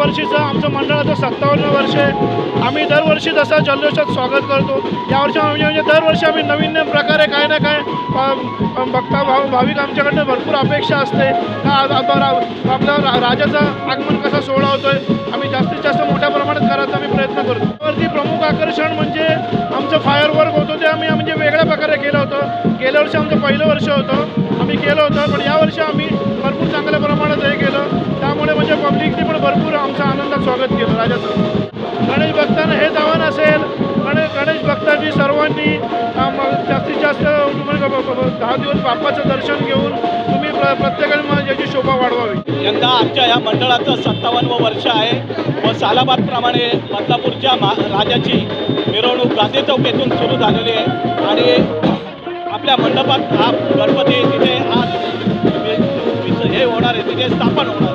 वर्षीचं आमचं मंडळाचं सत्तावन्न वर्ष आहे आम्ही दरवर्षी जसा जल्लोषात स्वागत करतो. यावर्षी म्हणजे म्हणजे दरवर्षी आम्ही नवीन प्रकारे काय ना काय भक्ता बघता भाव भाविक आमच्याकडनं भरपूर अपेक्षा असते. आज रा- आपला रा- राजाचं आगमन कसा सोहळा होतोय आम्ही जास्तीत जास्त मोठ्या प्रमाणात करायचा आम्ही प्रयत्न करतो. वरती प्रमुख आकर्षण म्हणजे आमचं फायर वर्क होतं ते आम्ही म्हणजे वेगळ्या प्रकारे केलं होतं. गेल्या वर्षी आमचं पहिलं वर्ष होतं आम्ही केलं होतं पण यावर्षी आम्ही भरपूर आमचं आनंदात स्वागत केलं राजाचं. गणेश भक्तांना हेच आव्हान असेल गणेश गणेश भक्तांनी सर्वांनी जास्तीत जास्त दहा दिवस बाप्पाचं दर्शन घेऊन तुम्ही प्रत्येकाने याची शोभा वाढवावी. यंदा आमच्या ह्या मंडळाचं सत्तावन्न वर्ष आहे. व सालाबादप्रमाणे बदलापूरच्या मा राजाची मिरवणूक गांधी चौक येथून सुरू झालेली आहे. आणि आपल्या मंडपात हा गणपती तिथे आज हे होणार आहे तिथे स्थापन होणार